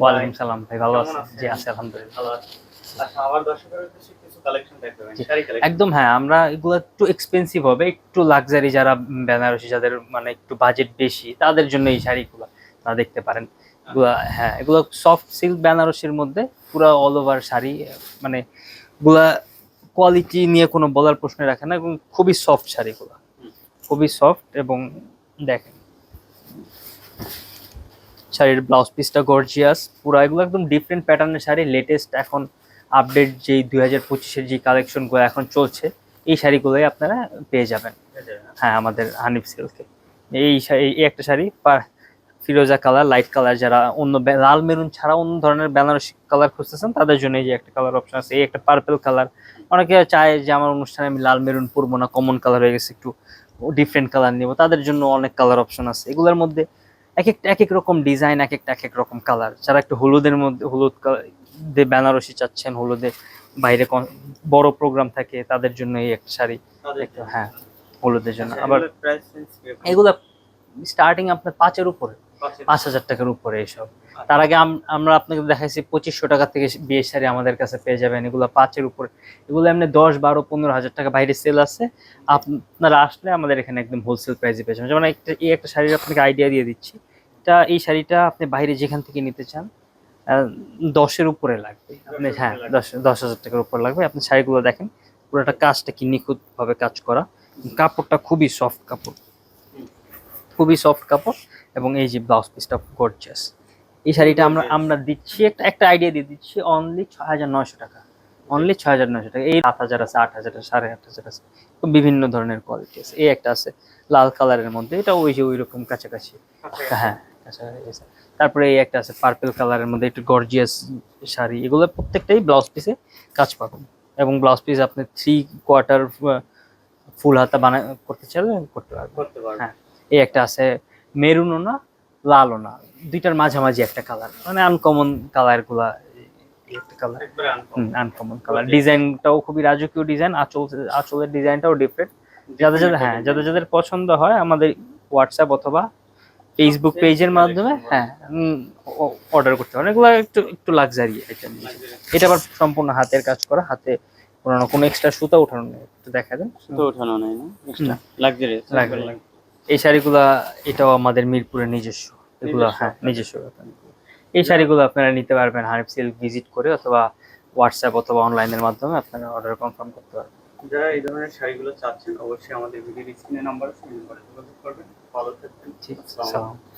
ওয়ালাইকুম সালাম ভাই ভালো আছেন? জি আছি আলহামদুলিল্লাহ। ভালো আছি। আচ্ছা আমার দর্শকের উদ্দেশ্যে কিছু কালেকশন দেখাবেন শাড়ি কালেকশন একদম হ্যাঁ আমরা এগুলো একটু এক্সপেন্সিভ হবে একটু লাক্সারি যারা বেনারসি যাদের মানে একটু বাজেট বেশি তাদের জন্য এই শাড়িগুলো তারা দেখতে পারেন। এগুলা হ্যাঁ এগুলো সফট সিল্ক বেনারসির মধ্যে পুরো অল ওভার শাড়ি মানে এগুলা কোয়ালিটি নিয়ে কোনো বলার প্রশ্ন রাখে না এবং খুবই সফট শাড়িগুলো। খুবই সফট এবং দেখেন। শাড়ির ব্লাউজ পিসটা গর্জিয়াস পুরো এগুলো একদম ডিফারেন্ট প্যাটার্নের শাড়ি লেটেস্ট এখন আপডেট যেই দুই হাজার পঁচিশের যে কালেকশনগুলো এখন চলছে, এই শাড়িগুলোই আপনারা পেয়ে যাবেন। হ্যাঁ আমাদের হানিফ সিল্কে এই এই একটা শাড়ি ফিরোজা কালার লাইট কালার যারা অন্য লাল মেরুন ছাড়া অন্য ধরনের বেনারসি কালার খুঁজতেছেন, তাদের জন্য এই যে একটা কালার অপশন আছে, এই একটা পার্পল কালার অনেকে চায় যে আমার অনুষ্ঠানে আমি লাল মেরুন পরবো না কমন কালার হয়ে গেছে, একটু ডিফারেন্ট কালার নিব, তাদের জন্য অনেক কালার অপশন আছে। এগুলোর মধ্যে এক একটা এক এক রকম ডিজাইন এক একটা এক এক রকম কালার যারা একটু হলুদের মধ্যে হলুদ কালার বেনারসি চাচ্ছেন হলুদে বাইরে বড় প্রোগ্রাম থাকে তাদের জন্য এই একটা শাড়ি। হ্যাঁ হলুদের জন্য। আবার প্রাইস এগুলো স্টার্টিং আপনার পাঁচের উপরে। পাঁচ হাজার টাকার উপরে এইসব। তার আগে আম- আমরা আপনাকে দেখাইছি পঁচিশশো টাকা থেকে বিয়ে শাড়ি আমাদের কাছে পেয়ে যাবেন। এগুলো পাঁচের উপরে। এগুলো এমনি দশ বারো পনেরো হাজার টাকা বাইরে সেল আছে। আপনারা আসলে আমাদের এখানে একদম হোলসেল প্রাইসে পেয়ে যাবেন। যেমন একটা এই একটা শাড়ির আপনাকে আইডিয়া দিয়ে দিচ্ছি। এটা এই শাড়িটা আপনি বাইরে যেখান থেকে নিতে চান দশের উপরে লাগবে। আপনি হ্যাঁ দশ দশ হাজার টাকার উপরে লাগবে। আপনি শাড়িগুলো দেখেন পুরোটা কাজটা কি নিখুঁতভাবে কাজ করা। কাপড়টা খুবই সফট কাপড়। খুবই সফট কাপড় এবং এই যে ব্লাউজ পিসটা গর্জিয়াস এই শাড়িটা আমরা আমরা দিচ্ছি একটা একটা আইডিয়া দিয়ে দিচ্ছি অনলি ছয় হাজার নয়শো টাকা। অনলি ছয় হাজার নয়শো টাকা। এই সাত হাজার আছে আট হাজার আছে সাড়ে আট হাজার আছে। বিভিন্ন ধরনের কোয়ালিটি আছে এই একটা আছে লাল কালারের মধ্যে। এটা ওই যে ওই রকম কাছাকাছি হ্যাঁ। কাছাকাছি তারপরে এই একটা আছে পার্পল কালারের মধ্যে একটু গর্জিয়াস শাড়ি এগুলো প্রত্যেকটাই ব্লাউজ পিসে কাজ পাবেন। এবং ব্লাউজ পিস আপনি থ্রি কোয়ার্টার ফুল হাতা বানা করতে চাইলে করতে পারবেন। হ্যাঁ। এই একটা আছে মেরুনও না লালও না দুইটার মাঝামাঝি একটা কালার মানে আনকমন কালারগুলা কালার আনকমন কালার ডিজাইনটাও খুবই রাজকীয় ডিজাইন আঁচল আঁচলের ডিজাইনটাও ডিফারেন্ট যাদের যাদের হ্যাঁ যাদের যাদের পছন্দ হয় আমাদের হোয়াটসঅ্যাপ অথবা ফেসবুক পেজের মাধ্যমে হ্যাঁ অর্ডার করতে পারেন এগুলো একটু একটু লাক্সারি আইটেম এটা আবার সম্পূর্ণ হাতের কাজ করা হাতে কোনো কোনো এক্সট্রা সুতা উঠানো নেই একটু দেখা দেন সুতা ওঠানো নাই না? এক্সট্রা লাক্সারি এই শাড়িগুলা এটাও আমাদের মিরপুরের নিজস্ব। এগুলো হ্যাঁ নিজস্ব। এই শাড়িগুলো আপনারা নিতে পারবেন হানিফ সিল্ক ভিজিট করে অথবা হোয়াটসঅ্যাপ অথবা অনলাইনের মাধ্যমে আপনারা অর্ডার কনফার্ম করতে পারবেন। যারা এই ধরনের শাড়িগুলো চাচ্ছেন অবশ্যই আমাদের ভিডিওর স্ক্রিনে নাম্বার আছে নাম্বারে যোগাযোগ করবেন। ভালো থাকবেন। ঠিক। সালাম।